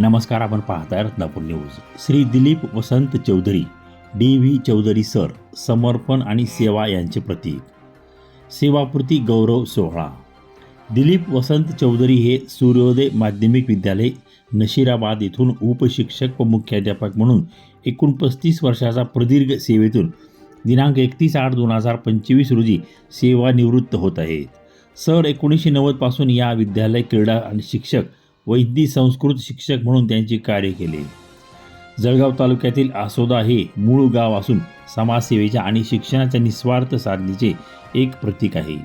नमस्कार आपण पाहताय Ratnapur news. Shri Dilip Vasant Chaudhari D V Chaudhari sir समर्पण आणि सेवा यांचे प्रतीक. सेवापूर्ती गौरव सोहळा. दिलीप वसंत चौधरी हे सूर्योदय माध्यमिक विद्यालय नशिराबाद येथून उपशिक्षक व मुख्याध्यापक म्हणून एकूण पस्तीस वर्षाचा प्रदीर्घ सेवेतून दिनांक एकतीस आठ दोन हजार पंचवीस रोजी सेवानिवृत्त होत आहेत. सर एकोणीसशे नव्वदपासून या विद्यालय क्रीडा आणि शिक्षक वैद्य संस्कृत शिक्षक म्हणून त्यांचे कार्य केले. जळगाव तालुक्यातील आसोदा हे मूळ गाव असून समाजसेवेच्या आणि शिक्षणाच्या निस्वार्थ साधनेचे एक प्रतीक आहे.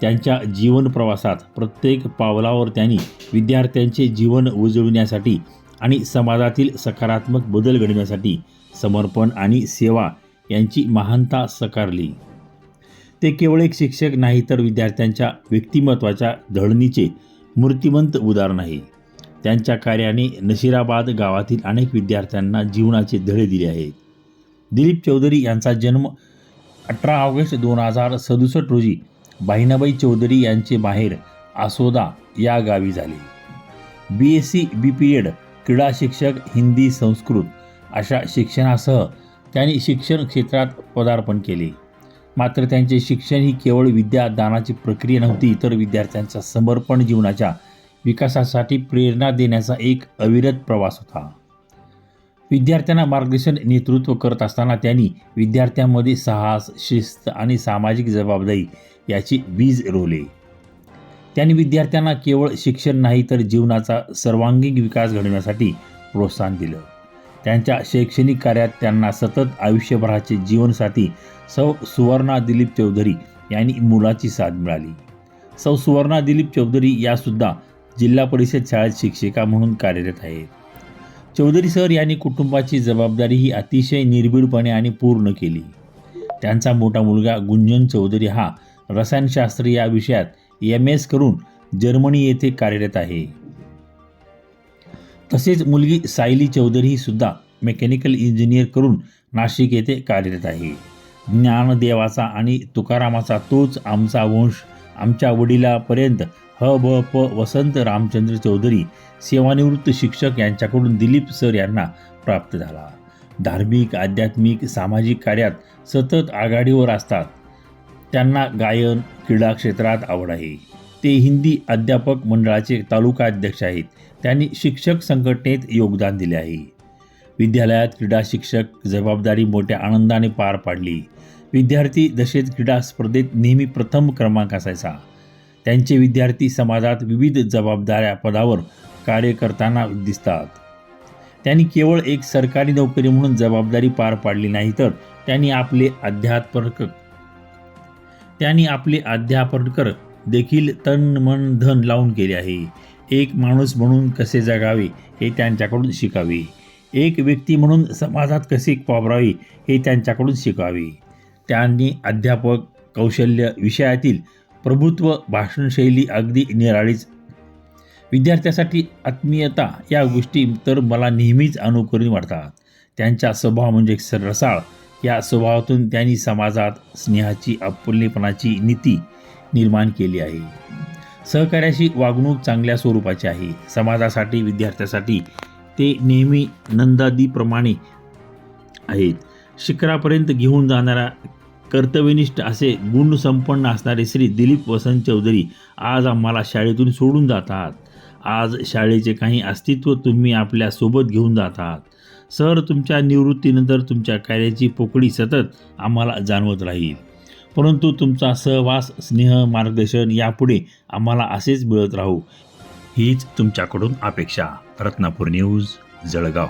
त्यांच्या जीवन प्रवासात प्रत्येक पावलावर त्यांनी विद्यार्थ्यांचे जीवन उजळविण्यासाठी आणि समाजातील सकारात्मक बदल घडविण्यासाठी समर्पण आणि सेवा यांची महानता साकारली. ते केवळ एक शिक्षक नाही तर विद्यार्थ्यांच्या व्यक्तिमत्वाच्या धडणीचे मूर्तिमंत उदाहरण आहे त्यांच्या कार्याने नशिराबाद गावातील अनेक विद्यार्थ्यांना जीवनाचे धडे दिले आहेत. दिलीप चौधरी यांचा जन्म अठरा ऑगस्ट दोन हजार सदुसष्ट रोजी बहिणाबाई चौधरी यांचे माहेर आसोदा या गावी झाले. B S C B P Ed क्रीडा शिक्षक हिंदी संस्कृत अशा शिक्षणासह त्यांनी शिक्षण क्षेत्रात पदार्पण केले. मात्र त्यांचे शिक्षण ही केवळ विद्यादानाची प्रक्रिया नव्हती तर विद्यार्थ्यांचा समर्पण जीवनाच्या विकासासाठी प्रेरणा देण्याचा एक अविरत प्रवास होता. विद्यार्थ्यांना मार्गदर्शन नेतृत्व करत असताना त्यांनी विद्यार्थ्यांमध्ये साहस शिस्त आणि सामाजिक जबाबदारी याची वीज रोवले. त्यांनी विद्यार्थ्यांना केवळ शिक्षण नाही तर जीवनाचा सर्वांगीण विकास घडवण्यासाठी प्रोत्साहन दिलं. त्यांच्या शैक्षणिक कार्यात त्यांना सतत आयुष्यभराचे जीवनसाथी सौ सुवर्णा दिलीप चौधरी यांनी मुलाची साथ मिळाली. सौ सुवर्णा दिलीप चौधरी यासुद्धा जिल्हा परिषद शाळेत शिक्षिका म्हणून कार्यरत आहेत. चौधरी सर यांनी कुटुंबाची जबाबदारी ही अतिशय निर्भीडपणे आणि पूर्ण केली. त्यांचा मोठा मुलगा गुंजन चौधरी हा रसायनशास्त्र या विषयात एम एस करून जर्मनी येथे कार्यरत आहे. तसेच मुलगी सायली चौधरी ही सुद्धा मेकॅनिकल इंजिनियर करून नाशिक येथे कार्यरत आहे. ज्ञानदेवाचा आणि तुकारामाचा तोच आमचा वंश आमच्या वडिलापर्यंत ह ब प वसंत रामचंद्र चौधरी सेवानिवृत्त शिक्षक यांच्याकडून दिलीप सर यांना प्राप्त झाला. धार्मिक आध्यात्मिक सामाजिक कार्यात सतत आघाडीवर असतात. त्यांना गायन क्रीडा क्षेत्रात आवड आहे. ते हिंदी अध्यापक मंडळाचे तालुका अध्यक्ष आहेत. त्यांनी शिक्षक संघटनेत योगदान दिले आहे. विद्यालयात क्रीडा शिक्षक जबाबदारी मोठ्या आनंदाने पार पाडली. विद्यार्थी दशेत क्रीडा स्पर्धेत नेहमी प्रथम क्रमांक असायचा. त्यांचे विद्यार्थी समाजात विविध जबाबदाऱ्या पदावर कार्य करताना दिसतात. त्यांनी केवळ एक सरकारी नोकरी म्हणून जबाबदारी पार पाडली नाही तर त्यांनी आपले अध्यात्मक त्यांनी आपले अध्यापनकर देखील तन मन धन लावून केले आहे. एक माणूस म्हणून कसे जगावे हे त्यांच्याकडून शिकावे. एक व्यक्ती म्हणून समाजात कसे वापरावे हे त्यांच्याकडून शिकावे. त्यांनी अध्यापक कौशल्य विषयातील प्रभुत्व भाषणशैली अगदी निराळीच. विद्यार्थ्यासाठी आत्मीयता या गोष्टी तर मला नेहमीच अनुकरण वाटतात. त्यांचा स्वभाव म्हणजे रसाळ. या स्वभावातून त्यांनी समाजात स्नेहाची अपुल्यपणाची नीती निर्माण केली आहे. सहकार्याशी वागणूक चांगल्या स्वरूपाची आहे. समाजासाठी विद्यार्थ्यासाठी ते नेहमी नंदादीप्रमाणे आहेत. शिखरापर्यंत घेऊन जाणारा कर्तव्यनिष्ठ असे गुणसंपन्न असणारे श्री दिलीप वसंत चौधरी आज आम्हाला शाळेतून सोडून जातात. आज शाळेचे काही अस्तित्व तुम्ही आपल्यासोबत घेऊन जातात. सर तुमच्या निवृत्तीनंतर तुमच्या कार्याची पोकळी सतत आम्हाला जाणवत राहील. परंतु तुमचा सहवास स्नेह मार्गदर्शन यापुढे आम्हाला असेच मिळत राहू. हीच तुमच्याकडून अपेक्षा. रत्नापूर न्यूज जळगाव.